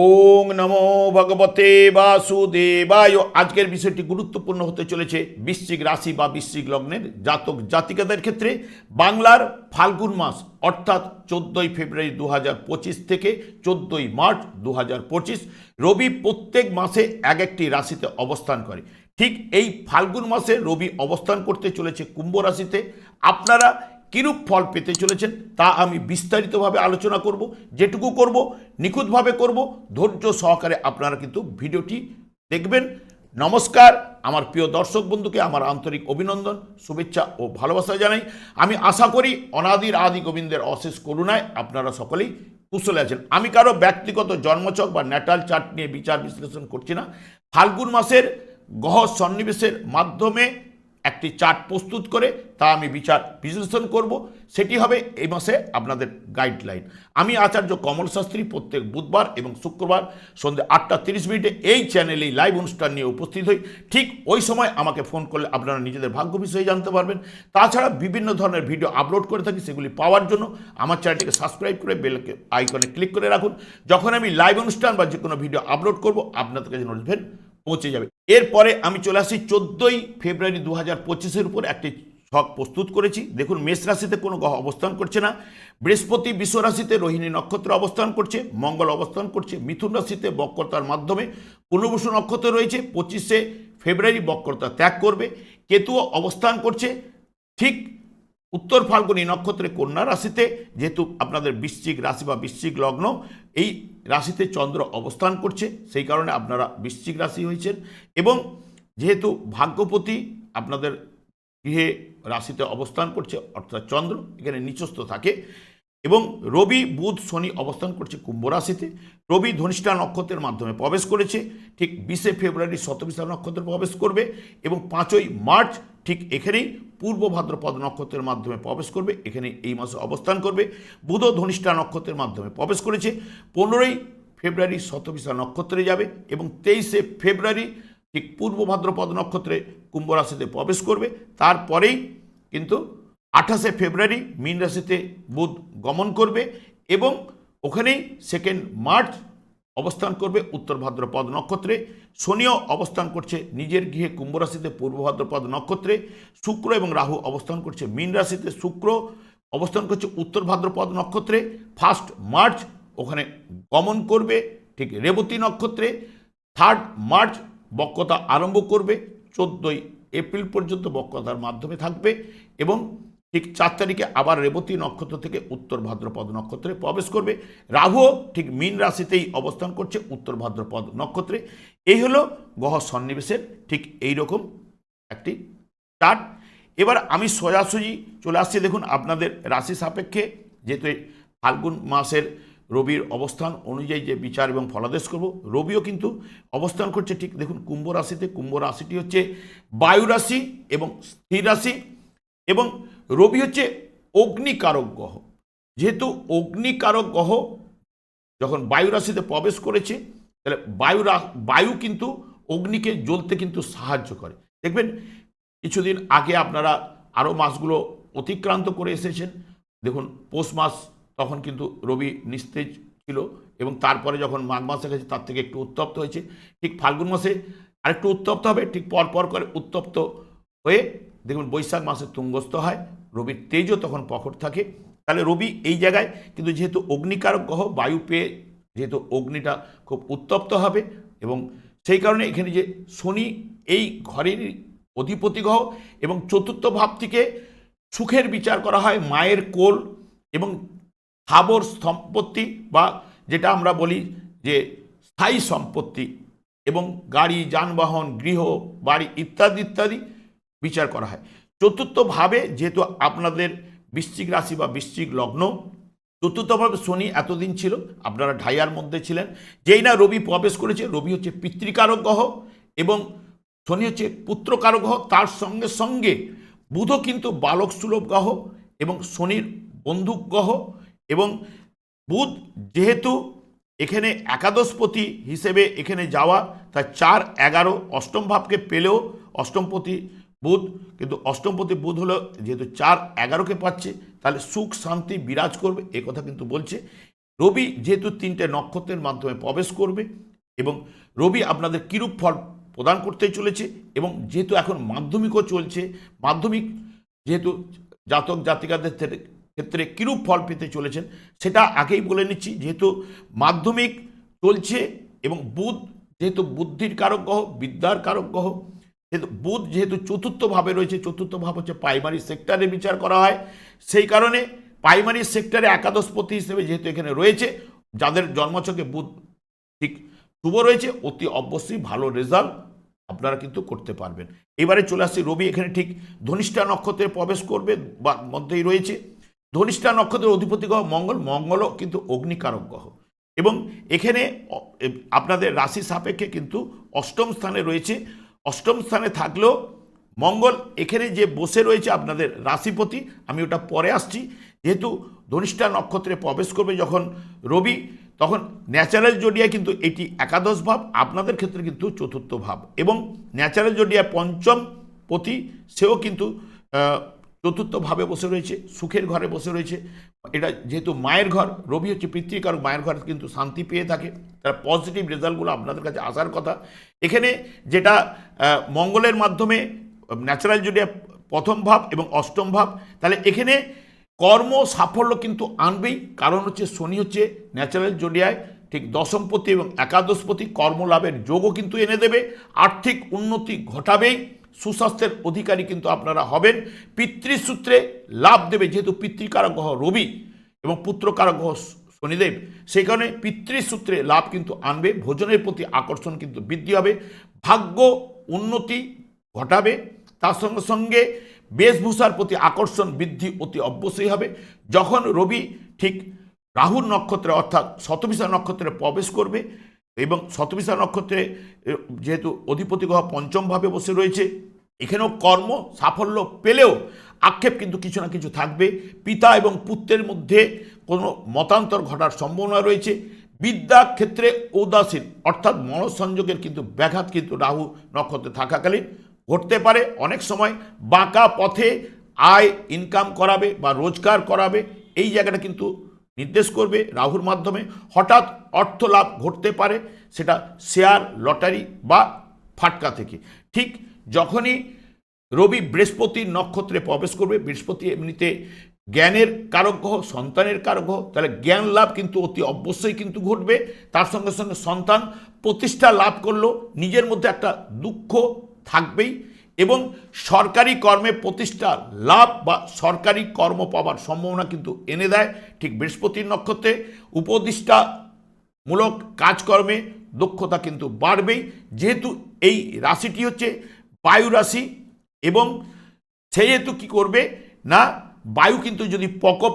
ওং নমো ভগবতে বাসুদেবায়। আজকের বিষয়টি গুরুত্বপূর্ণ হতে চলেছে বৃশ্চিক রাশি বা বৃশ্চিক লগ্নের জাতক জাতিকাদের ক্ষেত্রে। বাংলার ফাল্গুন মাস অর্থাৎ চোদ্দোই ফেব্রুয়ারি দু হাজার পঁচিশ থেকে চোদ্দোই মার্চ দু হাজার পঁচিশ, রবি প্রত্যেক মাসে এক একটি রাশিতে অবস্থান করে। ঠিক এই ফাল্গুন মাসে রবি অবস্থান করতে চলেছে কুম্ভ রাশিতে। আপনারা কিরূপ ফল পেতে চলেছেন তা আমি বিস্তারিতভাবে আলোচনা করব, যেটুকু করব, নিখুঁতভাবে করব। ধৈর্য সহকারে আপনারা কিন্তু ভিডিওটি দেখবেন। নমস্কার, আমার প্রিয় দর্শক বন্ধুকে আমার আন্তরিক অভিনন্দন, শুভেচ্ছা ও ভালোবাসা জানাই। আমি আশা করি অনাদির আদি গোবিন্দের অশেষ করুণায় আপনারা সকলেই কুশলে আছেন। আমি কারও ব্যক্তিগত জন্মচক বা ন্যাটাল চার্ট নিয়ে বিচার বিশ্লেষণ করছি না। ফাল্গুন মাসের গহ সন্নিবেশের মাধ্যমে একটি চার্ট প্রস্তুত করে তা আমি বিচার বিশ্লেষণ করব। সেটি হবে এই মাসে আপনাদের গাইডলাইন আমি আচার্য কমল শাস্ত্রী প্রত্যেক বুধবার এবং শুক্রবার সন্ধ্যে আটটা তিরিশ মিনিটে এই চ্যানেলে লাইভ অনুষ্ঠান নিয়ে উপস্থিত হই। ঠিক ওই সময় আমাকে ফোন করলে আপনারা নিজেদের ভাগ্য বিষয়ে জানতে পারবেন। তাছাড়া বিভিন্ন ধরনের ভিডিও আপলোড করে থাকি সেগুলি পাওয়ার জন্য আমার চ্যানেলটিকে সাবস্ক্রাইব করে বেলকে আইকনে ক্লিক করে রাখুন। যখন আমি লাইভ অনুষ্ঠান বা যে কোনো ভিডিও আপলোড করব, আপনাদের কাছে নোটিফিকেশন পৌঁছে যাবে। এরপরে আমি চলে আসি চোদ্দোই ফেব্রুয়ারি দু হাজার পঁচিশের উপর একটি ছক প্রস্তুত করেছি। দেখুন, মেষ রাশিতে কোনো গ্রহ অবস্থান করছে না। বৃহস্পতি বিশ্ব রাশিতে রোহিণী নক্ষত্র অবস্থান করছে, মঙ্গল অবস্থান করছে, মিথুন রাশিতে বক্রতার মাধ্যমে পুনর্বসু নক্ষত্র রয়েছে। পঁচিশে ফেব্রুয়ারি বক্রতা ত্যাগ করবে। কেতুও অবস্থান করছে। ঠিক উত্তর ফাল্গুনী নক্ষত্রে কন্যা রাশিতে, যেহেতু আপনাদের বৃশ্চিক রাশি বা বৃশ্চিক লগ্ন, এই রাশিতে চন্দ্র অবস্থান করছে, সেই কারণে আপনারা বৃশ্চিক রাশি হয়েছেন। এবং যেহেতু ভাগ্যপতি আপনাদের গৃহে রাশিতে অবস্থান করছে, অর্থাৎ চন্দ্র, এখানে নিচস্থ থাকে। এবং রবি, বুধ, শনি অবস্থান করছে কুম্ভ রাশিতে। রবি ধনিষ্ঠা নক্ষত্রের মাধ্যমে প্রবেশ করেছে, ঠিক বিশে ফেব্রুয়ারি শতবিশা নক্ষত্রে প্রবেশ করবে এবং পাঁচই মার্চ ঠিক এখানেই পূর্ব ভাদ্রপদ নক্ষত্রের মাধ্যমে প্রবেশ করবে এখানে এই মাসে অবস্থান করবে। বুধ ধনিষ্ঠা নক্ষত্রের মাধ্যমে প্রবেশ করেছে। পনেরোই ফেব্রুয়ারি শতবিশা নক্ষত্রে যাবে এবং তেইশে ফেব্রুয়ারি ঠিক পূর্ব ভাদ্রপদ নক্ষত্রে কুম্ভ রাশিতে প্রবেশ করবে। তারপরেই কিন্তু আঠাশে ফেব্রুয়ারি মীন রাশিতে বুধ গমন করবে এবং ওখানেই সেকেন্ড মার্চ অবস্থান করবে উত্তর ভাদ্রপদ নক্ষত্রে। শনিও অবস্থান করছে নিজের গৃহে কুম্ভ রাশিতে, পূর্ব ভাদ্রপদ নক্ষত্রে। শুক্র এবং রাহু অবস্থান করছে মীন রাশিতে, শুক্র অবস্থান করছে উত্তর ভাদ্রপদ নক্ষত্রে। ফার্স্ট মার্চ ওখানে গমন করবে ঠিক রেবতী নক্ষত্রে। থার্ড মার্চ বক্রতা আরম্ভ করবে। চোদ্দোই এপ্রিল পর্যন্ত বক্রতার মাধ্যমে থাকবে এবং ঠিক চার তারিখে আবার রেবতী নক্ষত্র থেকে উত্তর ভাদ্রপদ নক্ষত্রে প্রবেশ করবে। রাহুও ঠিক মীন রাশিতেই অবস্থান করছে উত্তর ভাদ্রপদ নক্ষত্রে। এই হলো গ্রহ সন্নিবেশের ঠিক এই রকম একটি চার্ট। এবার আমি সোজাসুজি চলে আসছি। দেখুন, আপনাদের রাশি সাপেক্ষে যেহেতু ফাল্গুন মাসের রবির অবস্থান অনুযায়ী যে বিচার এবং ফলাদেশ করব, রবিও কিন্তু অবস্থান করছে ঠিক দেখুন, কুম্ভ রাশিতে। কুম্ভ রাশিটি হচ্ছে বায়ু রাশি এবং স্থির রাশি এবং রবি হচ্ছে অগ্নিকারক গ্রহ। যেহেতু অগ্নিকারক গ্রহ যখন বায়ু রাশিতে প্রবেশ করেছে, তাহলে বায়ু বায়ু কিন্তু অগ্নিকে জ্বলতে কিন্তু সাহায্য করে। দেখবেন, কিছুদিন আগে আপনারা আরও মাসগুলো অতিক্রান্ত করে এসেছেন। দেখুন, পৌষ মাস তখন কিন্তু রবি নিস্তেজ ছিল এবং তারপরে যখন মাঘ মাসে গেছে তার থেকে একটু উত্তপ্ত হয়েছে। ঠিক ফাল্গুন মাসে আরেকটু উত্তপ্ত হবে, ঠিক পর পর করে উত্তপ্ত হয়ে দেখুন বৈশাখ মাসে তুঙ্গস্থ হয়, রবির তেজও তখন প্রখর থাকে। তাহলে রবি এই জায়গায়, কিন্তু যেহেতু অগ্নিকারক গ্রহ, বায়ু পেয়ে যেহেতু অগ্নিটা খুব উত্তপ্ত হবে এবং সেই কারণে এখানে যে শনি এই ঘরের অধিপতি গ্রহ এবং চতুর্থ ভাব থেকে সুখের বিচার করা হয় মায়ের কোল এবং হাবর সম্পত্তি বা যেটা আমরা বলি যে স্থায়ী সম্পত্তি এবং গাড়ি, যানবাহন, গৃহ, বাড়ি ইত্যাদি ইত্যাদি বিচার করা হয়। চতুর্থভাবে যেহেতু আপনাদের বৃশ্চিক রাশি বা বৃশ্চিক লগ্ন, চতুর্থভাবে শনি এতদিন ছিল, আপনারা ঢাইয়ার মধ্যে ছিলেন। যেই না রবি প্রবেশ করেছে, রবি হচ্ছে পিতৃকারক গ্রহ এবং শনি হচ্ছে পুত্রকারক গ্রহ। তার সঙ্গে সঙ্গে বুধও কিন্তু বালক সুলভ গ্রহ এবং শনির বন্ধুক গ্রহ এবং বুধ যেহেতু এখানে একাদশপতি হিসেবে এখানে যাওয়া তার চার এগারো অষ্টম ভাবকে পেলেও অষ্টমপতি বুধ, কিন্তু অষ্টমপতি বুধ হলো যেহেতু চার এগারোকে পাচ্ছে, তাহলে সুখ, শান্তি বিরাজ করবে, এ কথা কিন্তু বলছে। রবি যেহেতু তিনটে নক্ষত্রের মাধ্যমে প্রবেশ করবে এবং রবি আপনাদের কিরূপ ফল প্রদান করতে চলেছে এবং যেহেতু এখন মাধ্যমিকও চলছে, মাধ্যমিক যেহেতু জাতক জাতিকাদের ক্ষেত্রে কিরূপ ফল পেতে চলেছেন, সেটা আগেই বলে নিচ্ছি। যেহেতু মাধ্যমিক চলছে এবং বুধ যেহেতু বুদ্ধির কারক গ্রহ, বিদ্যার কারক গ্রহ যেহেতু বুধ যেহেতু চতুর্থ ভাবে রয়েছে, চতুর্থ ভাব হচ্ছে প্রাইমারি সেক্টরে বিচার করা হয়। সেই কারণে প্রাইমারি সেক্টরে একাদশপতি হিসেবে যেহেতু এখানে রয়েছে, যাদের জন্মছকে বুধ ঠিক শুভ রয়েছে, অতি অবশ্যই ভালো রেজাল্ট আপনারা কিন্তু করতে পারবেন। এবারে চলে আসছি রবি এখানে ঠিক ধনিষ্ঠা নক্ষত্রে প্রবেশ করবে, বা মধ্যেই রয়েছে। ধনিষ্ঠা নক্ষত্রের অধিপতি গ্রহ মঙ্গল, মঙ্গলও কিন্তু অগ্নিকারক গ্রহ। এবং এখানে আপনাদের রাশি সাপেক্ষে কিন্তু অষ্টম স্থানে রয়েছে। অষ্টম স্থানে থাকলেও মঙ্গল, এখানে যে বসে রয়েছে আপনাদের রাশিপতি, আমি ওটা পরে আসছি। যেহেতু ধনিষ্ঠা নক্ষত্রে প্রবেশ করবে যখন রবি, তখন ন্যাচারাল জোডিয়া কিন্তু এটি একাদশ ভাব, আপনাদের ক্ষেত্রে কিন্তু চতুর্থ ভাব। এবং ন্যাচারাল জোডিয়া পঞ্চম পতি, সেও কিন্তু চতুর্থ ভাবে বসে রয়েছে, সুখের ঘরে বসে রয়েছে। এটা যেহেতু মায়ের ঘর, রবি হচ্ছে পিতৃকারক, মায়ের ঘরে কিন্তু শান্তি পেয়ে থাকে। তার পজিটিভ রেজাল্টগুলো আপনাদের কাছে আসার কথা। এখানে যেটা মঙ্গলের মাধ্যমে ন্যাচারাল জুডিয়া প্রথম ভাব এবং অষ্টম ভাব, তাহলে এখানে কর্ম সাফল্য কিন্তু আনবেই। কারণ হচ্ছে শনি হচ্ছে ন্যাচারাল জোডিয়ায় ঠিক দশমপতি এবং একাদশপতি। কর্মলাভের যোগও কিন্তু এনে দেবে। আর্থিক উন্নতি ঘটাবেই। সুস্বাস্থ্যের অধিকারী কিন্তু আপনারা হবেন। পিতৃসূত্রে লাভ দেবে, যেহেতু পিতৃকারক গ্রহ রবি এবং পুত্রকারক গ্রহ শনিদেব। সেই কারণে পিতৃসূত্রে লাভ কিন্তু আনবে, ভোজনের প্রতি আকর্ষণ কিন্তু বৃদ্ধি হবে, ভাগ্য উন্নতি ঘটাবে। তার সঙ্গে সঙ্গে বেশভূষার প্রতি আকর্ষণ বৃদ্ধি অতি অবশ্যই হবে। যখন রবি ঠিক রাহুর নক্ষত্রে অর্থাৎ শতবিশা নক্ষত্রে প্রবেশ করবে এবং শতবিশা নক্ষত্রে যেহেতু অধিপতি গ্রহ পঞ্চমভাবে বসে রয়েছে এখানেও কর্ম, সাফল্য পেলেও আক্ষেপ কিন্তু কিছু না কিছু থাকবে। পিতা এবং পুত্রের মধ্যে কোনো মতান্তর ঘটার সম্ভাবনা রয়েছে। বিদ্যা ক্ষেত্রে উদাসীন, অর্থাৎ মনঃসংযোগের কিন্তু ব্যাঘাত কিন্তু রাহু নক্ষত্রে থাকাকালীন ঘটতে পারে। অনেক সময় বাঁকা পথে আয় ইনকাম করাবে বা রোজগার করাবে, এই জায়গাটা কিন্তু নির্দেশ করবে রাহুর মাধ্যমে। হঠাৎ অর্থ লাভ ঘটতে পারে, সেটা শেয়ার লটারি বা ফাটকা থেকে। ঠিক যখনই রবি বৃহস্পতির নক্ষত্রে প্রবেশ করবে, বৃহস্পতি এমনিতে জ্ঞানের কারক গ্রহ, সন্তানের কারক গ্রহ, তাহলে জ্ঞান লাভ কিন্তু অতি অবশ্যই কিন্তু ঘটবে। তার সঙ্গে সঙ্গে সন্তান প্রতিষ্ঠা লাভ করল, নিজের মধ্যে একটা দুঃখ থাকবেই এবং সরকারি কর্মে প্রতিষ্ঠা লাভ বা সরকারি কর্ম পাওয়ার সম্ভাবনা কিন্তু এনে দেয়। ঠিক বৃহস্পতির নক্ষত্রে উপদিষ্টা মূলক কাজকর্মে দক্ষতা কিন্তু বাড়বেই যেহেতু এই রাশিটি হচ্ছে বায়ু রাশি এবং সেহেতু কি করবে, না, বায়ু কিন্তু যদি প্রকোপ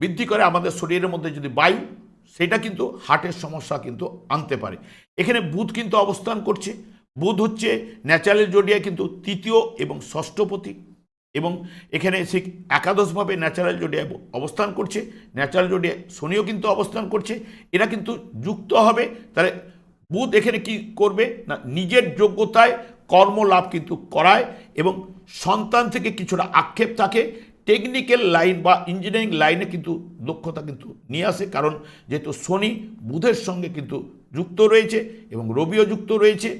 বৃদ্ধি করে আমাদের শরীরের মধ্যে যদি বায়ু, সেটা কিন্তু হার্টের সমস্যা কিন্তু আনতে পারে। এখানে বুধ কিন্তু অবস্থান করছে। বুধ হচ্ছে ন্যাচারাল জোডিয়া কিন্তু তৃতীয় এবং ষষ্ঠপতি এবং এখানে সে একাদশভাবে ন্যাচারাল জোডিয়া অবস্থান করছে। ন্যাচারাল জোডিয়া শনিও কিন্তু অবস্থান করছে। এরা কিন্তু যুক্ত হবে। তাহলে বুধ এখানে কি করবে, না, নিজের যোগ্যতায় কর্মলাভ কিন্তু করায় এবং সন্তান থেকে কিছুটা আক্ষেপ থাকে। টেকনিক্যাল লাইন বা ইঞ্জিনিয়ারিং লাইনে কিন্তু দক্ষতা কিন্তু নিয়ে আসে, কারণ যেহেতু শনি বুধের সঙ্গে কিন্তু যুক্ত রয়েছে এবং রবিও যুক্ত রয়েছে।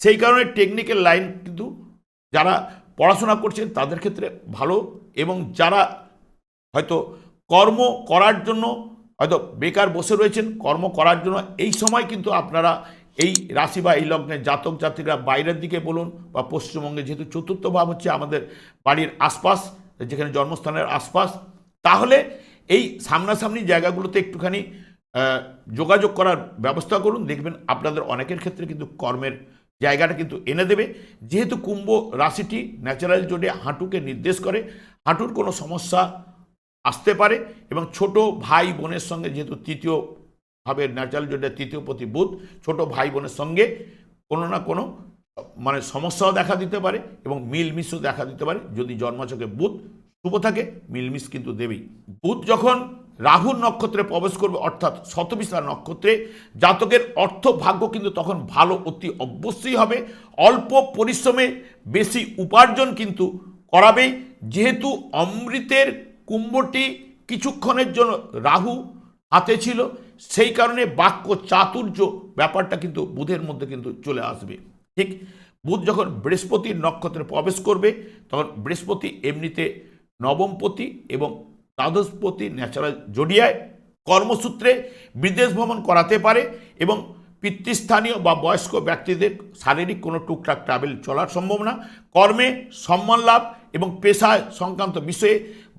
সেই কারণে টেকনিক্যাল লাইন কিন্তু যারা পড়াশোনা করছেন তাদের ক্ষেত্রে ভালো এবং যারা হয়তো কর্ম করার জন্য হয়তো বেকার বসে রয়েছেন, কর্ম করার জন্য এই সময় কিন্তু আপনারা এই রাশি বা এই লগ্নের জাতক জাতিরা বাইরের দিকে বলুন বা পশ্চিমবঙ্গে যেহেতু চতুর্থ ভাব হচ্ছে আমাদের বাড়ির আশপাশ, যেখানে জন্মস্থানের আশপাশ, তাহলে এই সামনাসামনি জায়গাগুলোতে একটুখানি যোগাযোগ করার ব্যবস্থা করুন। দেখবেন আপনাদের অনেকের ক্ষেত্রে কিন্তু কর্মের জায়গাটা কিন্তু এনে দেবে। যেহেতু কুম্ভ রাশিটি ন্যাচারাল জোডে হাঁটুকে নির্দেশ করে, হাঁটুর কোনো সমস্যা আসতে পারে এবং ছোট ভাই বোনের সঙ্গে যেহেতু তৃতীয় ভাবে ন্যাচারাল জোডে তৃতীয় প্রতি বুধ ছোট ভাই বোনের সঙ্গে কোনো না কোনো মানে সমস্যাও দেখা দিতে পারে এবং মিলমিশও দেখা দিতে পারে। যদি জন্মচকে বুধ শুভ থাকে, মিলমিশ কিন্তু দেবেই। বুধ যখন রাহুর নক্ষত্রে প্রবেশ করবে, অর্থাৎ শতবিশা নক্ষত্রে, জাতকের অর্থ ভাগ্য কিন্তু তখন ভালো, অতি অবশ্যই হবে। অল্প পরিশ্রমে বেশি উপার্জন কিন্তু করাবেই। যেহেতু অমৃতের কুম্ভটি কিছুক্ষণের জন্য রাহু হাতে ছিল সেই কারণে বাক্য চাতুর্য ব্যাপারটা কিন্তু বুধের মধ্যে কিন্তু চলে আসবে। ঠিক, বুধ যখন বৃহস্পতির নক্ষত্রে প্রবেশ করবে, তখন বৃহস্পতি এমনিতে নবমপতি এবং দ্বাদশপতি ন্যাচারাল জডিয়ায় কর্মসূত্রে বিদেশ ভ্রমণ করাতে পারে এবং পিতৃস্থানীয় বা বয়স্ক ব্যক্তিদের শারীরিক কোনো টুকটাক ট্রাভেল চলার সম্ভাবনা, কর্মে সম্মান লাভ এবং পেশায় সংক্রান্ত বিষয়ে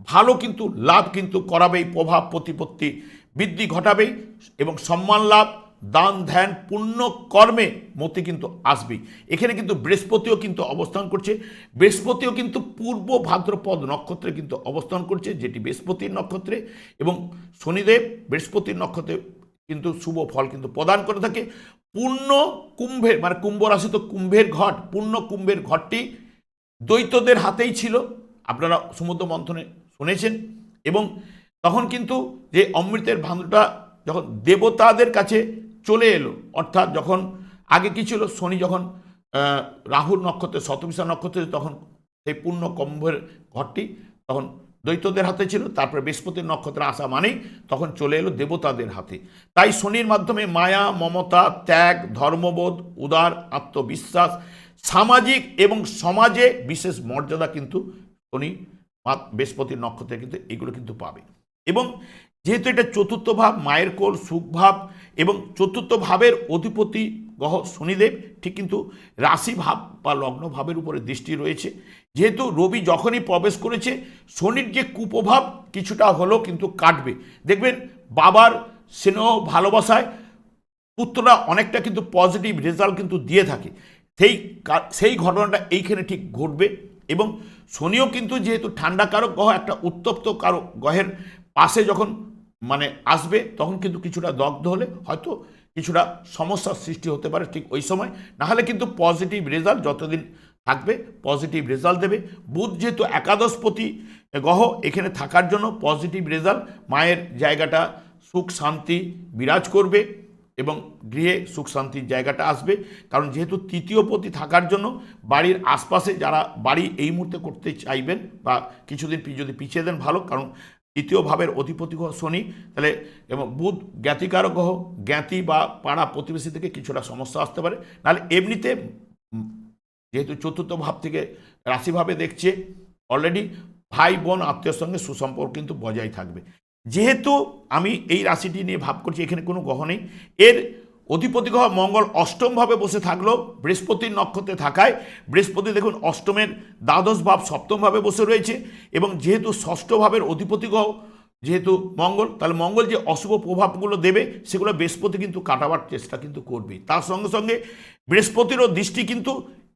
ভালো কিন্তু লাভ কিন্তু করাবেই প্রভাব, প্রতিপত্তি বৃদ্ধি ঘটাবেই এবং সম্মান লাভ, দান, ধ্যান, পুণ্য, কর্মে মতি কিন্তু আসবেই এখানে কিন্তু বৃহস্পতিও কিন্তু অবস্থান করছে। বৃহস্পতিও কিন্তু পূর্ব ভাদ্রপদ নক্ষত্রে কিন্তু অবস্থান করছে, যেটি বৃহস্পতির নক্ষত্রে। এবং শনিদেব বৃহস্পতির নক্ষত্রে কিন্তু শুভ ফল কিন্তু প্রদান করে থাকে। পূর্ণ কুম্ভের মানে কুম্ভ রাশি তো কুম্ভের ঘট পূর্ণ কুম্ভের ঘরটি দ্বৈতদের হাতেই ছিল। আপনারা সমুদ্র মন্থনে শুনেছেন। এবং তখন কিন্তু যে অমৃতের ভাণ্ডটা যখন দেবতাদের কাছে চলে এলো, অর্থাৎ যখন আগে কি ছিল, শনি যখন রাহুর নক্ষত্রে শতবিশা নক্ষত্রে তখন সেই পূর্ণ কম্ভের ঘরটি তখন দ্বৈতদের হাতে ছিল, তারপরে বৃহস্পতির নক্ষত্রে আসা মানেই তখন চলে এলো দেবতাদের হাতে। তাই শনির মাধ্যমে মায়া, মমতা, ত্যাগ, ধর্মবোধ, উদার, আত্মবিশ্বাস, সামাজিক এবং সমাজে বিশেষ মর্যাদা কিন্তু শনি বৃহস্পতির নক্ষত্রে কিন্তু এগুলো কিন্তু পাবে। এবং যেহেতু এটা চতুর্থ ভাব, মায়ের কোল, সুখ ভাব এবং চতুর্থ ভাবের অধিপতি গ্রহ শনিদেব, ঠিক কিন্তু রাশি ভাব বা লগ্ন ভাবের উপরে দৃষ্টি রয়েছে। যেহেতু রবি যখনই প্রবেশ করেছে, শনির যে কুপ্রভাব কিছুটা হলেও কিন্তু কাটবে। দেখবেন বাবার স্নেহ ভালোবাসায় পুত্ররা অনেকটা কিন্তু পজিটিভ রেজাল্ট কিন্তু দিয়ে থাকে। সেই সেই ঘটনাটা এইখানে ঠিক ঘটবে এবং শনিও কিন্তু যেহেতু ঠান্ডা কারক গ্রহ, একটা উত্তপ্ত কারক গ্রহের পাশে যখন মানে আসবে, তখন কিন্তু কিছুটা দগ্ধ হলে হয়তো কিছুটা সমস্যার সৃষ্টি হতে পারে ঠিক ওই সময়। নাহলে কিন্তু পজিটিভ রেজাল্ট যতদিন থাকবে পজিটিভ রেজাল্ট দেবে। বুধ যেহেতু একাদশপতি গ্রহ, এখানে থাকার জন্য পজিটিভ রেজাল্ট মায়ের জায়গাটা সুখ শান্তি বিরাজ করবে এবং গৃহে সুখ শান্তির জায়গাটা আসবে। কারণ যেহেতু তৃতীয় পতি থাকার জন্য বাড়ির আশপাশে যারা বাড়ি এই মুহূর্তে করতে চাইবেন বা কিছুদিন যদি পিছিয়ে দেন ভালো, কারণ তৃতীয় ভাবের অধিপতি গ্রহ শনি, তাহলে এবং বুধ জ্ঞাতিকারক গ্রহ জ্ঞাতি বা পাড়া প্রতিবেশী থেকে কিছুটা সমস্যা আসতে পারে। নাহলে এমনিতে যেহেতু চতুর্থ ভাব থেকে রাশিভাবে দেখছে অলরেডি ভাই, বোন, আত্মীয়র সঙ্গে সুসম্পর্ক কিন্তু বজায় থাকবে। যেহেতু আমি এই রাশিটি নিয়ে ভাব করছি, এখানে কোনো গ্রহ নেই। এর অধিপতি গ্রহ মঙ্গল অষ্টমভাবে বসে থাকল, বৃহস্পতির নক্ষত্রে থাকায়। বৃহস্পতি দেখুন অষ্টমের দ্বাদশ ভাব সপ্তমভাবে বসে রয়েছে এবং যেহেতু ষষ্ঠ ভাবের অধিপতি গ্রহ, যেহেতু মঙ্গল, তাহলে মঙ্গল যে অশুভ প্রভাবগুলো দেবে, সেগুলো বৃহস্পতি কিন্তু কাটাবার চেষ্টা কিন্তু করবে। তার সঙ্গে সঙ্গে বৃহস্পতিরও দৃষ্টি কিন্তু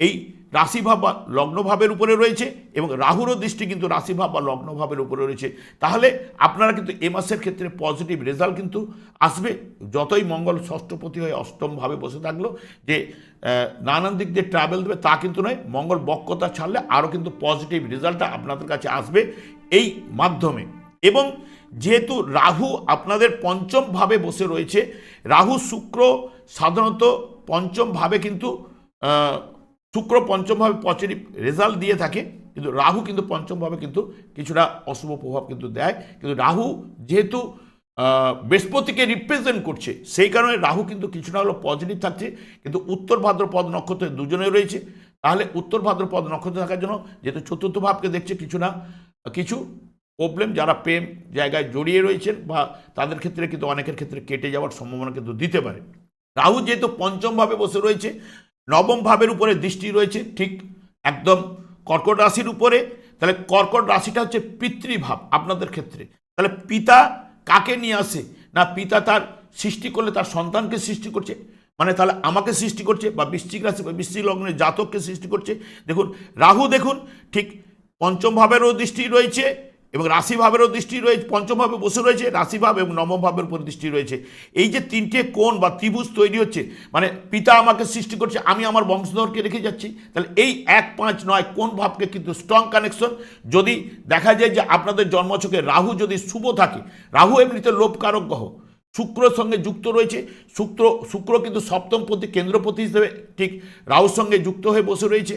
এই রাশিভাব বা লগ্নভাবের উপরে রয়েছে এবং রাহুরও দৃষ্টি কিন্তু রাশিভাব বা লগ্নভাবের উপরে রয়েছে। তাহলে আপনারা কিন্তু এ মাসের ক্ষেত্রে পজিটিভ রেজাল্ট কিন্তু আসবে। যতই মঙ্গল ষষ্ঠপতি হয়ে অষ্টমভাবে বসে থাকল যে নানান দিক দিয়ে ট্রাভেল দেবে তা কিন্তু নয়, মঙ্গল বক্রতা ছাড়লে আরও কিন্তু পজিটিভ রেজাল্টটা আপনাদের কাছে আসবে এই মাধ্যমে। এবং যেহেতু রাহু আপনাদের পঞ্চম ভাবে বসে রয়েছে, রাহু শুক্র সাধারণত পঞ্চম ভাবে কিন্তু শুক্র পঞ্চমভাবে পজিটিভ রেজাল্ট দিয়ে থাকে, কিন্তু রাহু কিন্তু পঞ্চমভাবে কিন্তু কিছুটা অশুভ প্রভাব কিন্তু দেয়। কিন্তু রাহু যেহেতু বৃহস্পতিকে রিপ্রেজেন্ট করছে, সেই কারণে রাহু কিন্তু কিছুটা হলো পজিটিভ থাকছে। কিন্তু উত্তর ভাদ্রপদ নক্ষত্রে দুজনে রয়েছে। তাহলে উত্তর ভাদ্রপদ নক্ষত্রে থাকার জন্য যেহেতু চতুর্থ ভাবকে দেখছে কিছু না কিছু প্রবলেম যারা প্রেম জায়গায় জড়িয়ে রয়েছেন বা তাদের ক্ষেত্রে কিন্তু অনেকের ক্ষেত্রে কেটে যাওয়ার সম্ভাবনা কিন্তু দিতে পারে। রাহু যেহেতু পঞ্চমভাবে বসে রয়েছে নবম ভাবের উপরে দৃষ্টি রয়েছে, ঠিক একদম কর্কট রাশির উপরে। তাহলে কর্কট রাশিটা হচ্ছে পিতৃভাব আপনাদের ক্ষেত্রে। তাহলে পিতা কাকে নিয়ে আসে? না, পিতা তার সৃষ্টি করলে তার সন্তানকে সৃষ্টি করছে? মানে তাহলে আমাকে সৃষ্টি করছে বা বৃশ্চিক রাশি বা বৃশ্চিক লগ্নের জাতককে সৃষ্টি করছে? দেখুন, রাহু দেখুন, ঠিক পঞ্চম ভাবেরও দৃষ্টি রয়েছে এবং রাশিভাবেরও দৃষ্টি রয়েছে, পঞ্চমভাবে বসে রয়েছে, রাশিভাব এবং নবম ভাবের উপর দৃষ্টি রয়েছে। এই যে তিনটে কোণ বা ত্রিভুজ তৈরি হচ্ছে মানে পিতা আমাকে সৃষ্টি করছে, আমি আমার বংশধরকে রেখে যাচ্ছি, তাহলে এই এক, পাঁচ, নয় কোন ভাবকে কিন্তু স্ট্রং কানেকশন যদি দেখা যায় যে আপনাদের জন্মছকে রাহু যদি শুভ থাকে, রাহু এমনিতে লোভকারক গ্রহ, শুক্রর সঙ্গে যুক্ত রয়েছে, শুক্র শুক্র কিন্তু সপ্তম প্রতি কেন্দ্রপতি হিসেবে ঠিক রাহুর সঙ্গে যুক্ত হয়ে বসে রয়েছে।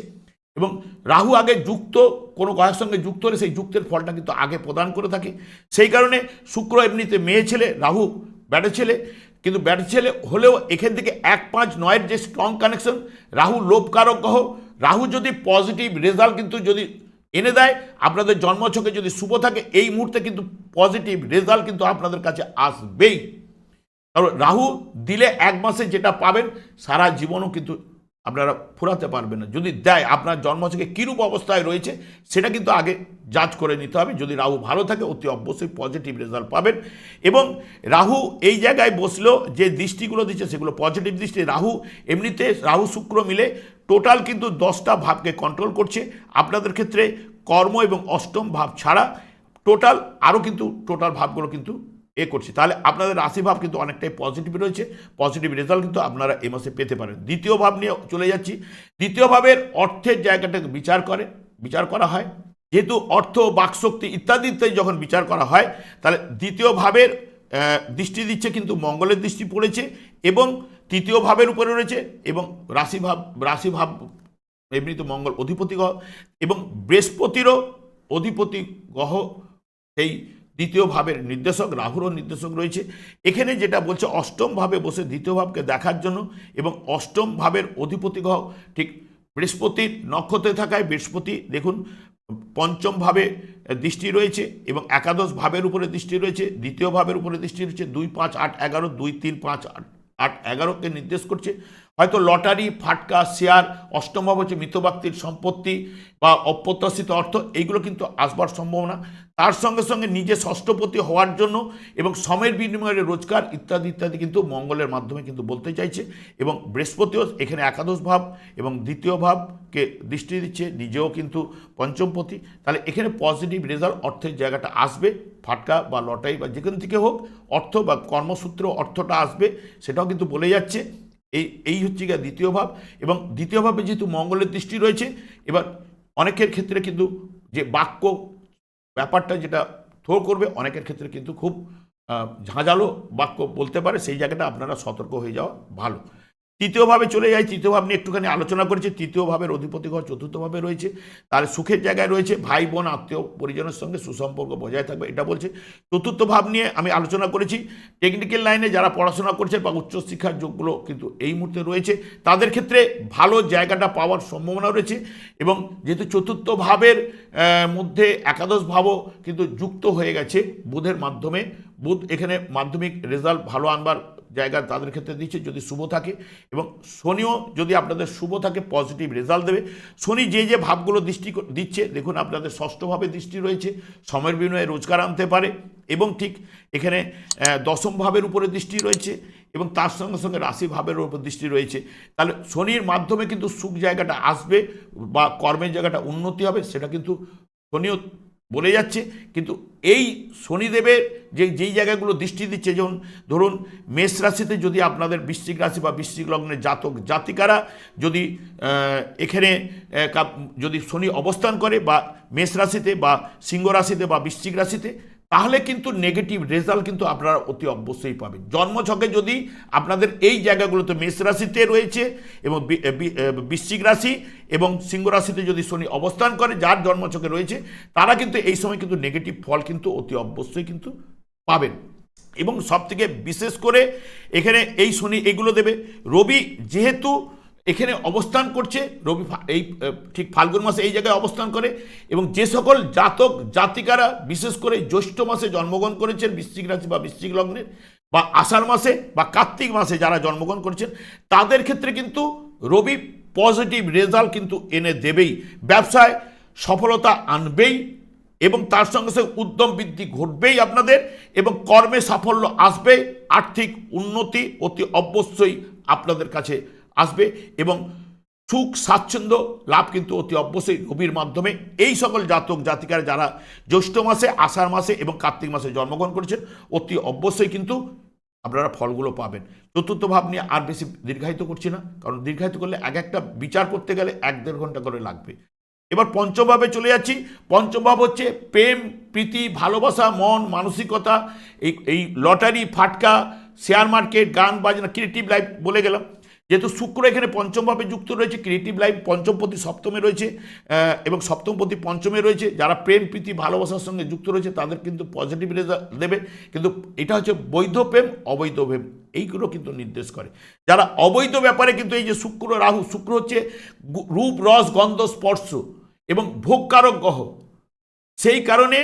এবং রাহু আগে যুক্ত, কোনো গ্রহের সঙ্গে যুক্ত হলে সেই যুক্তের ফলটা কিন্তু আগে প্রদান করে থাকে। সেই কারণে শুক্র এমনিতে মেয়ে ছেলে, রাহু ব্যাটে ছেলে, কিন্তু ব্যাটে ছেলে হলেও এখান থেকে এক পাঁচ নয়ের যে স্ট্রং কানেকশন রাহু লোভকারক গ্রহ, রাহু যদি পজিটিভ রেজাল্ট কিন্তু যদি এনে দেয়, আপনাদের জন্মছকে যদি শুভ থাকে, এই মুহূর্তে কিন্তু পজিটিভ রেজাল্ট কিন্তু আপনাদের কাছে আসবেই। কারণ রাহু দিলে এক মাসে যেটা পাবেন, সারা জীবনও কিন্তু আপনারা ফুরাতে পারবেন না। যদি দেয়, আপনার জন্ম থেকে কীরূপ অবস্থায় রয়েছে, সেটা কিন্তু আগে যাচ করে নিতে হবে। যদি রাহু ভালো থাকে, অতি অবশ্যই পজিটিভ রেজাল্ট পাবেন। এবং রাহু এই জায়গায় বসলেও যে দৃষ্টিগুলো দিচ্ছে, সেগুলো পজিটিভ দৃষ্টি। রাহু এমনিতে, রাহু শুক্র মিলে টোটাল কিন্তু দশটা ভাবকে কন্ট্রোল করছে। আপনাদের ক্ষেত্রে কর্ম এবং অষ্টম ভাব ছাড়া টোটাল আরও কিন্তু টোটাল ভাবগুলো কিন্তু এ করছে। তাহলে আপনাদের রাশিভাব কিন্তু অনেকটাই পজিটিভ রয়েছে। পজিটিভ রেজাল্ট কিন্তু আপনারা এই মাসে পেতে পারেন। দ্বিতীয় ভাব নিয়ে চলে যাচ্ছি। দ্বিতীয় ভাবের অর্থের জায়গাটাকে বিচার করে, বিচার করা হয়। যেহেতু অর্থ, বাকশক্তি ইত্যাদি ইত্যাদি যখন বিচার করা হয়, তাহলে দ্বিতীয় ভাবের দৃষ্টি দিচ্ছে কিন্তু মঙ্গলের দৃষ্টি পড়েছে এবং তৃতীয় ভাবের উপরে রয়েছে এবং রাশিভাব রাশিভাব রাশি এমনি তো মঙ্গল অধিপতি গ্রহ এবং বৃহস্পতিরও অধিপতি গ্রহ সেই দ্বিতীয় ভাবের নির্দেশক, রাহুরও নির্দেশক রয়েছে। এখানে যেটা বলছে, অষ্টম ভাবে বসে দ্বিতীয় ভাবকে দেখার জন্য এবং অষ্টম ভাবের অধিপতি গ্রহ ঠিক বৃহস্পতির নক্ষত্রে থাকায় বৃহস্পতি, দেখুন, পঞ্চম ভাবে দৃষ্টি রয়েছে এবং একাদশ ভাবের উপরে দৃষ্টি রয়েছে, দ্বিতীয় ভাবের উপরে দৃষ্টি রয়েছে, দুই পাঁচ আট এগারো, দুই তিন পাঁচ আট আট এগারোকে নির্দেশ করছে। হয়তো লটারি, ফাটকা, শেয়ার, অষ্টম ভাব হচ্ছে মৃতব্যক্তির সম্পত্তি বা অপ্রত্যাশিত অর্থ, এইগুলো কিন্তু আসবার সম্ভাবনা। তার সঙ্গে সঙ্গে নিজে ষষ্ঠপতি হওয়ার জন্য এবং সময়ের বিনিময়ে রোজগার ইত্যাদি ইত্যাদি কিন্তু মঙ্গলের মাধ্যমে কিন্তু বলতে চাইছে এবং বৃহস্পতিও এখানে একাদশ ভাব এবং দ্বিতীয় ভাবকে দৃষ্টি দিচ্ছে, নিজেও কিন্তু পঞ্চমপতি। তাহলে এখানে পজিটিভ রেজাল্ট অর্থের জায়গাটা আসবে, ফাটকা বা লটাই বা যেখান থেকে হোক, অর্থ বা কর্মসূত্র অর্থটা আসবে, সেটাও কিন্তু বলে যাচ্ছে। এই এই হচ্ছে গিয়ে দ্বিতীয় ভাব এবং দ্বিতীয় ভাবে যেহেতু মঙ্গলের দৃষ্টি রয়েছে, এবার অনেকের ক্ষেত্রে কিন্তু যে বাক্য ব্যাপারটা যেটা থ্রো করবে, অনেকের ক্ষেত্রে কিন্তু খুব ঝাঁঝালো বাক্য বলতে পারে, সেই জায়গাটা আপনারা সতর্ক হয়ে যাওয়া ভালো। তৃতীয়ভাবে চলে যাই তৃতীয় ভাব নিয়ে একটুখানি আলোচনা করেছি তৃতীয় ভাবের অধিপতি ঘর চতুর্থভাবে রয়েছে তাহলে সুখের জায়গায় রয়েছে, ভাই বোন, আত্মীয় পরিজনের সঙ্গে সুসম্পর্ক বজায় থাকবে, এটা বলছে। চতুর্থ ভাব নিয়ে আমি আলোচনা করেছি টেকনিক্যাল লাইনে যারা পড়াশোনা করছে বা উচ্চশিক্ষার যোগগুলো কিন্তু এই মুহূর্তে রয়েছে, তাদের ক্ষেত্রে ভালো জায়গাটা পাওয়ার সম্ভাবনা রয়েছে এবং যেহেতু চতুর্থ ভাবের মধ্যে একাদশ ভাবও কিন্তু যুক্ত হয়ে গেছে, বুধের মাধ্যমে, বুধ এখানে মাধ্যমিক রেজাল্ট ভালো আনবার জায়গা তাদের ক্ষেত্রে দিচ্ছে, যদি শুভ থাকে। এবং শনিও যদি আপনাদের শুভ থাকে পজিটিভ রেজাল্ট দেবে। শনি যে যে ভাবগুলো দৃষ্টি দিচ্ছে, দেখুন আপনাদের ষষ্ঠভাবে দৃষ্টি রয়েছে, সময়ের বিনিময়ে রোজগার আনতে পারে। এবং ঠিক এখানে দশম ভাবের উপরে দৃষ্টি রয়েছে এবং তার সঙ্গে সঙ্গে রাশি ভাবের উপর দৃষ্টি রয়েছে। তাহলে শনির মাধ্যমে কিন্তু সুখ জায়গাটা আসবে বা কর্মের জায়গাটা উন্নতি হবে, সেটা কিন্তু শনিও বলে যাচ্ছে। কিন্তু এই শনিদেবের যে, যেই জায়গাগুলো দৃষ্টি দিচ্ছে, যেমন ধরুন মেষ রাশিতে যদি আপনাদের বৃশ্চিক রাশি বা বৃশ্চিক লগ্নের জাতক জাতিকারা যদি এখানে যদি শনি অবস্থান করে বা মেষ রাশিতে বা সিংহ রাশিতে বা বৃশ্চিক রাশিতে তাহলে কিন্তু নেগেটিভ রেজাল্ট কিন্তু আপনারা অতি অবশ্যই পাবেন। জন্মছকে যদি আপনাদের এই জায়গাগুলোতে মেষ রাশিতে রয়েছে এবং বৃশ্চিক রাশি এবং সিংহ রাশিতে যদি শনি অবস্থান করে, যার জন্মছকে রয়েছে, তারা কিন্তু এই সময় কিন্তু নেগেটিভ ফল কিন্তু অতি অবশ্যই কিন্তু পাবেন। এবং সবথেকে বিশেষ করে এখানে এই শনি এগুলো দেবে। রবি যেহেতু এখানে অবস্থান করছে রবি এই ঠিক ফাল্গুন মাসে এই জায়গায় অবস্থান করে এবং যে সকল জাতক, জাতিকারা, বিশেষ করে জ্যৈষ্ঠ মাসে জন্মগ্রহণ করেছেন, বৃশ্চিক রাশি বা বৃশ্চিক লগ্নের, বা আষাঢ় মাসে বা কার্তিক মাসে যারা জন্মগ্রহণ করেছেন, তাদের ক্ষেত্রে কিন্তু রবি পজিটিভ রেজাল্ট কিন্তু এনে দেবেই। ব্যবসায় সফলতা আনবেই এবং তার সঙ্গে সঙ্গে উদ্যম বৃদ্ধি ঘটবেই আপনাদের এবং কর্মে সাফল্য আসবে আর্থিক উন্নতি অতি অবশ্যই আপনাদের কাছে আসবে এবং সুখ, স্বাচ্ছন্দ্য লাভ কিন্তু অতি অবশ্যই রবির মাধ্যমে। এই সকল জাতক, জাতিকার যারা জ্যৈষ্ঠ মাসে, আষাঢ় মাসে এবং কার্তিক মাসে জন্মগ্রহণ করেছেন, অতি অবশ্যই কিন্তু আপনারা ফলগুলো পাবেন। চতুর্থ ভাব নিয়ে আর বেশি দীর্ঘায়িত করছি না, কারণ দীর্ঘায়িত করলে এক একটা বিচার করতে গেলে এক দেড় ঘণ্টা করে লাগবে। এবার পঞ্চমভাবে চলে যাচ্ছি। পঞ্চমভাব হচ্ছে প্রেম, প্রীতি, ভালোবাসা, মন, মানসিকতা, এই এই লটারি, ফাটকা শেয়ার মার্কেট গান, বাজনা ক্রিয়েটিভ লাইফ বলে গেলাম। যেহেতু শুক্র এখানে পঞ্চমভাবে যুক্ত রয়েছে ক্রিয়েটিভ লাইফ পঞ্চমপতি সপ্তমে রয়েছে এবং সপ্তমপতি পঞ্চমে রয়েছে। যারা প্রেম, প্রীতি, ভালোবাসার সঙ্গে যুক্ত রয়েছে, তাদের কিন্তু পজিটিভ রেজাল্ট দেবে। কিন্তু এটা হচ্ছে বৈধ প্রেম, অবৈধ প্রেম। এইগুলো কিন্তু নির্দেশ করে। যারা অবৈধ ব্যাপারে কিন্তু এই যে শুক্র, রাহু, শুক্র হচ্ছে রূপ, রস, গন্ধ, স্পর্শ এবং ভোগকারক গ্রহ। সেই কারণে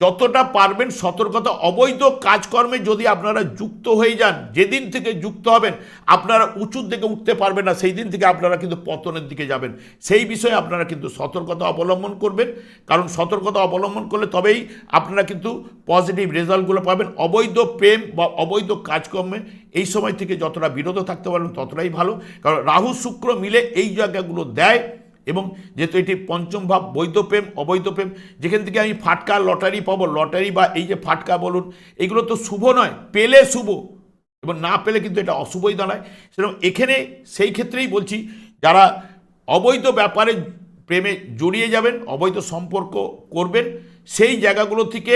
যতটা পারবেন সতর্কতা, অবৈধ কাজকর্মে যদি আপনারা যুক্ত হয়ে যান, যেদিন থেকে যুক্ত হবেন, আপনারা উঁচুর দিকে উঠতে পারবেন না, সেই দিন থেকে আপনারা কিন্তু পতনের দিকে যাবেন। সেই বিষয়ে আপনারা কিন্তু সতর্কতা অবলম্বন করবেন। কারণ সতর্কতা অবলম্বন করলে তবেই আপনারা কিন্তু পজিটিভ রেজাল্টগুলো পাবেন। অবৈধ প্রেম বা অবৈধ কাজকর্মে এই সময় থেকে যতটা বিরত থাকতে পারবেন, ততটাই ভালো। কারণ রাহু, শুক্র মিলে এই জায়গাগুলো দেয়। এবং যেহেতু এটি পঞ্চম ভাব, বৈধ প্রেম, অবৈধ প্রেম, যেখান থেকে আমি ফাটকা, লটারি পাবো, লটারি বা এই যে ফাটকা বলুন, এগুলো তো শুভ নয়, পেলে শুভ। এবং না পেলে কিন্তু এটা অশুভই দাঁড়ায়। সেরকম এখানে সেই ক্ষেত্রেই বলছি, যারা অবৈধ ব্যাপারে প্রেমে জড়িয়ে যাবেন, অবৈধ সম্পর্ক করবেন, সেই জায়গাগুলো থেকে,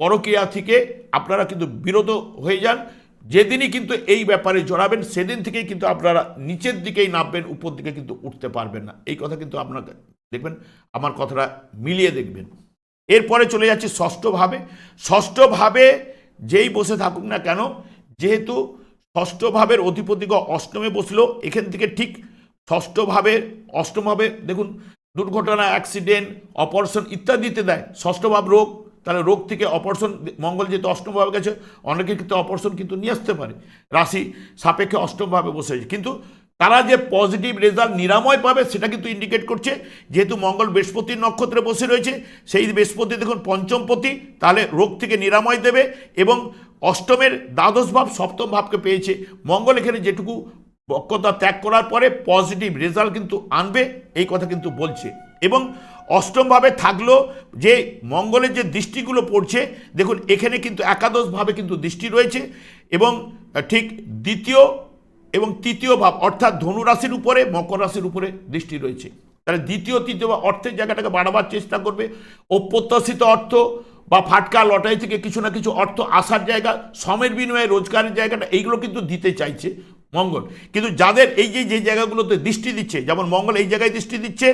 পরক্রিয়া থেকে আপনারা কিন্তু বিরত হয়ে যান। যেদিনই কিন্তু এই ব্যাপারে জড়াবেন, সেদিন থেকেই কিন্তু আপনারা নিচের দিকেই নামবেন, উপর দিকে কিন্তু উঠতে পারবেন না। এই কথা কিন্তু আপনাকে দেখবেন, আমার কথাটা মিলিয়ে দেখবেন। এরপরে চলে যাচ্ছি ষষ্ঠভাবে। ষষ্ঠভাবে যেই বসে থাকুক না কেন, যেহেতু ষষ্ঠভাবের অধিপতিগ অষ্টমে বসল, এখান থেকে ঠিক ষষ্ঠভাবে, অষ্টমভাবে দেখুন, দুর্ঘটনা, অ্যাক্সিডেন্ট, অপারেশন ইত্যাদিতে দেয়। ষষ্ঠভাব রোগ তাহলে রোগ থেকে অপারেশন, মঙ্গল যেহেতু অষ্টমভাবে গেছে, অনেকের ক্ষেত্রে অপারেশন কিন্তু নিয়ে আসতে পারে। রাশি সাপেক্ষে অষ্টমভাবে বসে আছে কিন্তু তারা যে পজিটিভ রেজাল্ট নিরাময় পাবে সেটা কিন্তু ইন্ডিকেট করছে, যেহেতু মঙ্গল বৃহস্পতির নক্ষত্রে বসে রয়েছে, সেই বৃহস্পতি দেখুন পঞ্চমপতি, তাহলে রোগ থেকে নিরাময় দেবে এবং অষ্টমের দ্বাদশ ভাব, সপ্তম ভাবকে পেয়েছে। মঙ্গল এখানে যেটুকু বক্রতা ত্যাগ করার পরে পজিটিভ রেজাল্ট কিন্তু আনবে, এই কথা কিন্তু বলছে। এবং অষ্টমভাবে থাকল যে মঙ্গলের যে দৃষ্টিগুলো পড়ছে, দেখুন, এখানে কিন্তু একাদশভাবে কিন্তু দৃষ্টি রয়েছে এবং ঠিক দ্বিতীয় এবং তৃতীয় ভাব, অর্থাৎ ধনু রাশির উপরে, মকর রাশির উপরে দৃষ্টি রয়েছে। তাহলে দ্বিতীয়, তৃতীয় বা অর্থের জায়গাটাকে বাড়াবার চেষ্টা করবে। অপ্রত্যাশিত অর্থ বা ফাটকা, লটারি থেকে কিছু না কিছু অর্থ আসার জায়গা সমের বিনিময়ে রোজগারের জায়গাটা, এইগুলো কিন্তু দিতে চাইছে। মঙ্গল। কিন্তু যাদের এই যে যে জায়গাগুলোতে দৃষ্টি দিচ্ছে, যেমন মঙ্গল এই জায়গায় দৃষ্টি দিচ্ছে,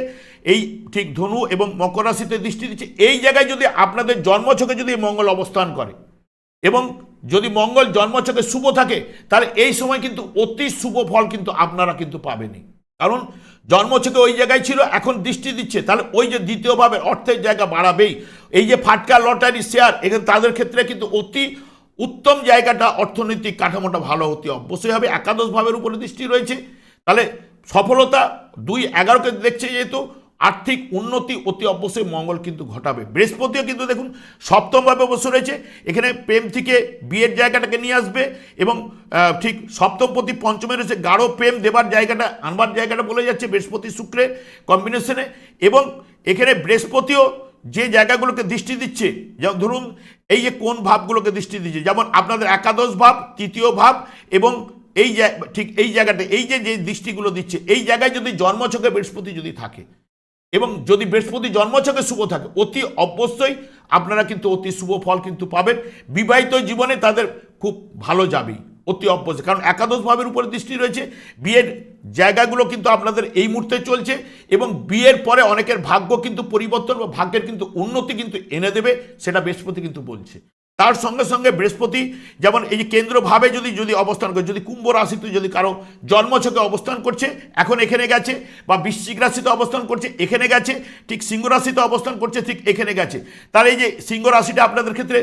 এই ঠিক ধনু এবং মকর রাশিতে দৃষ্টি দিচ্ছে, এই জায়গায় যদি আপনাদের জন্মছকে যদি মঙ্গল অবস্থান করে, এবং যদি মঙ্গল জন্মছকে শুভ থাকে, তাহলে এই সময় কিন্তু অতি শুভ ফল কিন্তু আপনারা কিন্তু পাবেনই। কারণ জন্মছকে ওই জায়গায় ছিল, এখন দৃষ্টি দিচ্ছে, তাহলে ওই যে দ্বিতীয়ভাবে অর্থের জায়গা বাড়াবেই। এই যে ফাটকা, লটারি, শেয়ার, এখানে তাদের ক্ষেত্রে কিন্তু অতি উত্তম জায়গাটা অর্থনৈতিক কাঠামোটা ভালো হতে অবশ্যই হবে একাদশ ভাবের উপরে দৃষ্টি রয়েছে। তাহলে সফলতা দুই এগারোকে দেখছে যেহেতু, আর্থিক উন্নতি অতি অবশ্যই মঙ্গল কিন্তু ঘটাবে। বৃহস্পতিও কিন্তু দেখুন, সপ্তমভাবে অবশ্য রয়েছে। এখানে প্রেম থেকে বিয়ের জায়গাটাকে নিয়ে আসবে এবং ঠিক সপ্তমপতি পঞ্চমে রয়েছে, গাঢ় প্রেম দেবার জায়গাটা, আনবার জায়গাটা বলে যাচ্ছে বৃহস্পতি শুক্রের কম্বিনেশনে এবং এখানে বৃহস্পতিও যে জায়গাগুলোকে দৃষ্টি দিচ্ছে, যেমন ধরুন এই যে কোন ভাবগুলোকে দৃষ্টি দিচ্ছে, যেমন আপনাদের একাদশ ভাব, তৃতীয় ভাব এবং এই ঠিক এই জায়গাটা, এই যে যে দৃষ্টিগুলো দিচ্ছে, এই জায়গায় যদি জন্মছকে বৃহস্পতি যদি থাকে এবং যদি বৃহস্পতি জন্মছকে শুভ থাকে, অতি অবশ্যই আপনারা কিন্তু অতি শুভ ফল কিন্তু পাবেন। বিবাহিত জীবনে তাদের খুব ভালো যাবেই। অতি অপোজিট কারণ একাদশ ভাবের উপরে দৃষ্টি রয়েছে। বিয়ের জায়গাগুলো কিন্তু আপনাদের এই মুহূর্তে চলছে এবং বিয়ের পরে অনেকের ভাগ্য কিন্তু পরিবর্তন বা ভাগ্যের কিন্তু উন্নতি কিন্তু এনে দেবে, সেটা বৃহস্পতি কিন্তু বলছে। তার সঙ্গে সঙ্গে বৃহস্পতি, যেমন এই যে কেন্দ্রভাবে যদি যদি অবস্থান করে, যদি কুম্ভ রাশিতে যদি কারও জন্মছকে অবস্থান করছে, এখন এখানে গেছে, বা বৃশ্চিক রাশিতে অবস্থান করছে, এখানে গেছে, ঠিক সিংহ রাশিতে অবস্থান করছে, ঠিক এখানে গেছে। তার এই যে সিংহ রাশিটা আপনাদের ক্ষেত্রে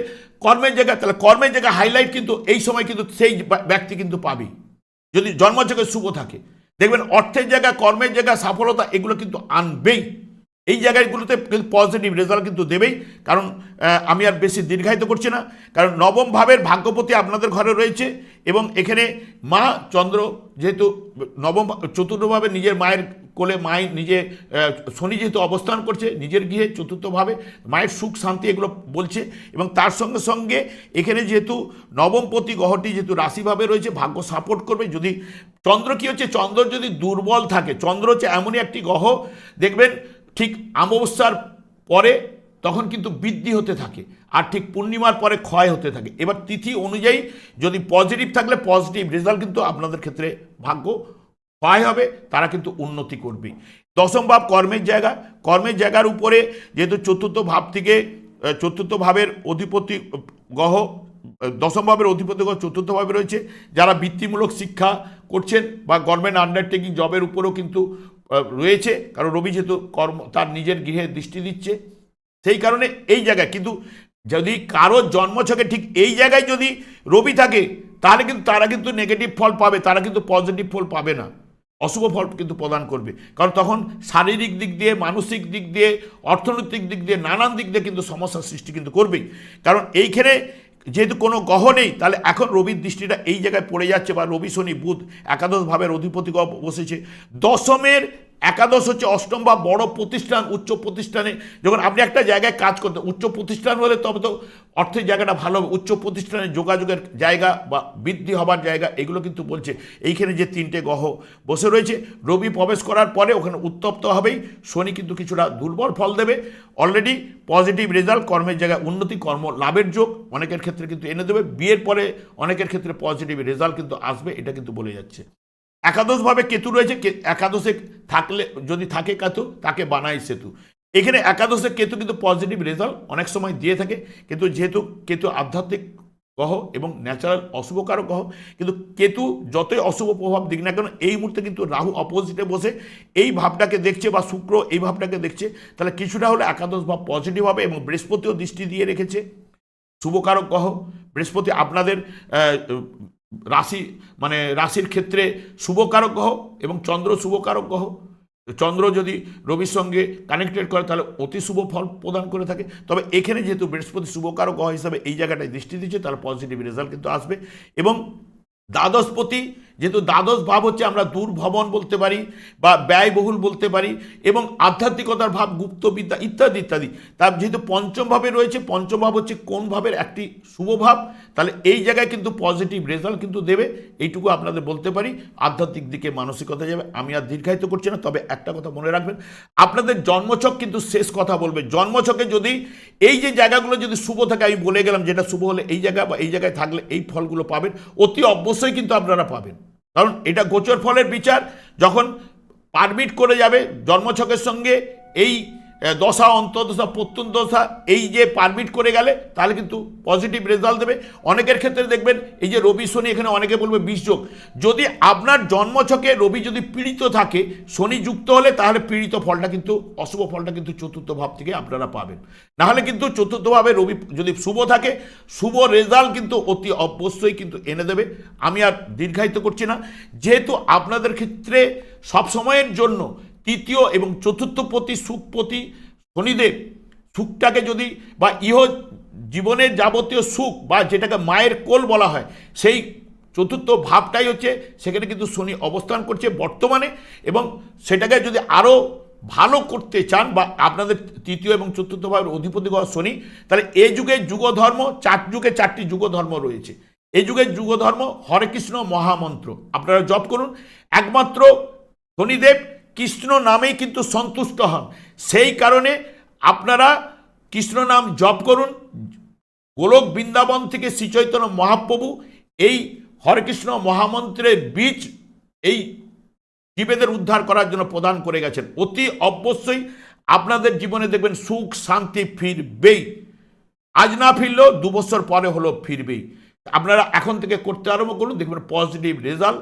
কর্মের জায়গা, তাহলে কর্মের জায়গা হাইলাইট কিন্তু এই সময় কিন্তু সেই ব্যক্তি কিন্তু পাবেই যদি জন্মছকে শুভ থাকে, দেখবেন অর্থের জায়গা, কর্মের জায়গা সফলতা এগুলো কিন্তু আনবেই। এই জায়গাগুলোতে কিন্তু পজিটিভ রেজাল্ট কিন্তু দেবেই। কারণ আমি আর বেশি দীর্ঘায়িত করছি না। কারণ নবম ভাবের ভাগ্যপতি আপনাদের ঘরে রয়েছে এবং এখানে মা চন্দ্র যেহেতু নবম চতুর্থভাবে নিজের মায়ের কোলে মায়ের নিজে শনি যেহেতু অবস্থান করছে নিজের গৃহে চতুর্থভাবে মায়ের সুখ শান্তি এগুলো বলছে এবং তার সঙ্গে সঙ্গে এখানে যেহেতু নবমপতি গ্রহটি যেহেতু রাশিভাবে রয়েছে, ভাগ্য সাপোর্ট করবে। যদি চন্দ্র কী হচ্ছে চন্দ্র যদি দুর্বল থাকে, চন্দ্র হচ্ছে এমনই একটি গ্রহ, দেখবেন ঠিক অমাবস্যার পরে তখন কিন্তু বৃদ্ধি হতে থাকে আর ঠিক পূর্ণিমার পরে ক্ষয় হতে থাকে। এবার তিথি অনুযায়ী যদি পজিটিভ থাকলে পজিটিভ রেজাল্ট কিন্তু আপনাদের ক্ষেত্রে ভাগ্য সহায় হবে, তারা কিন্তু উন্নতি করবে। দশম ভাব কর্মের জায়গা। কর্মের জায়গার উপরে যেহেতু চতুর্থ ভাব থেকে চতুর্থ ভাবের অধিপতি গ্রহ, দশম ভাবের অধিপতি গ্রহ, চতুর্থ ভাবে রয়েছে। যারা বৃত্তিমূলক শিক্ষা করছেন বা গভর্নমেন্ট আন্ডারটেকিং জবের উপরেও কিন্তু রয়েছে। কারণ রবি যেহেতু কর্ম তার নিজের গৃহে দৃষ্টি দিচ্ছে, সেই কারণে এই জায়গায়। কিন্তু যদি কারোর জন্মছকে ঠিক এই জায়গায় যদি রবি থাকে, তাহলে কিন্তু তারা কিন্তু নেগেটিভ ফল পাবে, তারা কিন্তু পজিটিভ ফল পাবে না। অশুভ ফল কিন্তু প্রদান করবে। কারণ তখন শারীরিক দিক দিয়ে, মানসিক দিক দিয়ে, অর্থনৈতিক দিক দিয়ে, নানান দিক দিয়ে কিন্তু সমস্যার সৃষ্টি কিন্তু করবেই। কারণ এইখানে যেহেতু কোনো গ্রহ নেই, তাহলে এখন রবির দৃষ্টিটা এই জায়গায় পড়ে যাচ্ছে বা রবি, শনি, বুধ একাদশ ভাবের অধিপতি বসেছে। দশমের একাদশ হচ্ছে অষ্টম বা বড় প্রতিষ্ঠান, উচ্চ প্রতিষ্ঠানে। যখন আপনি একটা জায়গায় কাজ করতে উচ্চ প্রতিষ্ঠান হলে তবে তো অর্থের জায়গাটা ভালো হবে। উচ্চ প্রতিষ্ঠানে যোগাযোগের জায়গা বা বৃদ্ধি হবার জায়গা, এগুলো কিন্তু বলছে। এইখানে যে তিনটে গ্রহ বসে রয়েছে, রবি প্রবেশ করার পরে ওখানে উত্তপ্ত হবেই। শনি কিন্তু কিছুটা দুর্বল ফল দেবে। অলরেডি পজিটিভ রেজাল্ট কর্মের জায়গায় উন্নতি, কর্ম লাভের যোগ অনেকের ক্ষেত্রে কিন্তু এনে দেবে। বিয়ের পরে অনেকের ক্ষেত্রে পজিটিভ রেজাল্ট কিন্তু আসবে, এটা কিন্তু বলে যাচ্ছে। একাদশভাবে কেতু রয়েছে একাদশে থাকলে, যদি থাকে কেতু, তাকে বানায় সেতু। এখানে একাদশে কেতু কিন্তু পজিটিভ রেজাল্ট অনেক সময় দিয়ে থাকে, কিন্তু যেহেতু কেতু আধ্যাত্মিক গ্রহ এবং ন্যাচারাল অশুভকারক গ্রহ, কিন্তু কেতু যতই অশুভ প্রভাব দিক না কেন, এই মুহূর্তে কিন্তু রাহু অপোজিটে বসে, এই ভাবটাকে দেখছে বা শুক্র এই ভাবটাকে দেখছে, তাহলে কিছুটা হলে একাদশ ভাব পজিটিভ হবে এবং বৃহস্পতিও দৃষ্টি দিয়ে রেখেছে। শুভকারক গ্রহ, বৃহস্পতি আপনাদের রাশি মানে রাশির ক্ষেত্রে শুভকারক গ্রহ এবং চন্দ্র শুভকারক গ্রহ। চন্দ্র যদি রবির সঙ্গে কানেক্টেড করে, তাহলে অতি শুভ ফল প্রদান করে থাকে। তবে এখানে যেহেতু বৃহস্পতি শুভকারক গ্রহ হিসাবে এই জায়গাটায় দৃষ্টি দিচ্ছে তাহলে পজিটিভ রেজাল্ট কিন্তু আসবে। এবং দ্বাদশপতি যেহেতু দ্বাদশ ভাব হচ্ছে আমরা দূরভবন বলতে পারি বা ব্যয়বহুল বলতে পারি এবং আধ্যাত্মিকতার ভাব, গুপ্তবিদ্যা ইত্যাদি ইত্যাদি। তার যেহেতু পঞ্চম ভাবে রয়েছে, পঞ্চম ভাব হচ্ছে কোন ভাবের একটি শুভ ভাব, তাহলে এই জায়গায় কিন্তু পজিটিভ রেজাল্ট কিন্তু দেবে। এইটুকু আপনাদের বলতে পারি। আধ্যাত্মিক দিকে মানসিকতা যাবে, আমি আর দীর্ঘায়িত করছি না, তবে একটা কথা মনে রাখবেন। আপনাদের জন্মছক কিন্তু শেষ কথা বলবে। জন্মছকে যদি এই যে জায়গাগুলো যদি শুভ থাকে, আমি বলে গেলাম যেটা শুভ হলে এই জায়গা বা এই জায়গায় থাকলে এই ফলগুলো পাবেন, অতি অবশ্যই কিন্তু আপনারা পাবেন। কারণ এটা গোচর ফলের বিচার যখন পারমিট করে যাবে জন্মছকের সঙ্গে এই দশা অন্তর্দশা প্রত্যন্ত দশা, এই যে পারমিট করে গেলে, তাহলে কিন্তু পজিটিভ রেজাল্ট দেবে। অনেকের ক্ষেত্রে দেখবেন, এই যে রবি শনি, এখানে অনেকে বলবে যোগ। যদি আপনার জন্মছকে রবি যদি পীড়িত থাকে, শনি যুক্ত হলে, তাহলে পীড়িত ফলটা কিন্তু, অশুভ ফলটা কিন্তু চতুর্থ ভাব থেকে আপনারা পাবেন। নাহলে কিন্তু চতুর্থভাবে রবি যদি শুভ থাকে, শুভ রেজাল্ট কিন্তু অতি অবশ্যই কিন্তু এনে দেবে। আমি আর দীর্ঘায়িত করছি না। যেহেতু আপনাদের ক্ষেত্রে সব সময়ের জন্য তৃতীয় এবং চতুর্থ পতি সুখপতি শনিদেব। সুখটাকে যদি বা ইহ জীবনের যাবতীয় সুখ বা যেটাকে মায়ের কোল বলা হয়, সেই চতুর্থ ভাবটাই হচ্ছে সেখানে কিন্তু শনি অবস্থান করছে বর্তমানে এবং সেটাকে যদি আরও ভালো করতে চান বা আপনাদের তৃতীয় এবং চতুর্থ ভাবের অধিপতি গ্রহ শনি, তাহলে এ যুগে যুগ ধর্ম চার যুগে চারটি যুগ ধর্ম রয়েছে। এই যুগ ধর্ম হরে কৃষ্ণ মহামন্ত্র। আপনারা জপ করুন। একমাত্র শনিদেব কৃষ্ণ নামেই কিন্তু সন্তুষ্ট হন। সেই কারণে আপনারা কৃষ্ণ নাম জপ করুন। গোলক বৃন্দাবন থেকে শ্রীচৈতন্য মহাপ্রভু এই হরেকৃষ্ণ মহামন্ত্রের বীজ এই জীবেদের উদ্ধার করার জন্য প্রদান করে গেছেন। অতি অবশ্যই আপনাদের জীবনে দেখবেন সুখ, শান্তি ফিরবেই। আজ না ফিরলেও দু বছর পরে হলো ফিরবেই। আপনারা এখন থেকে করতে আরম্ভ করুন, দেখবেন পজিটিভ রেজাল্ট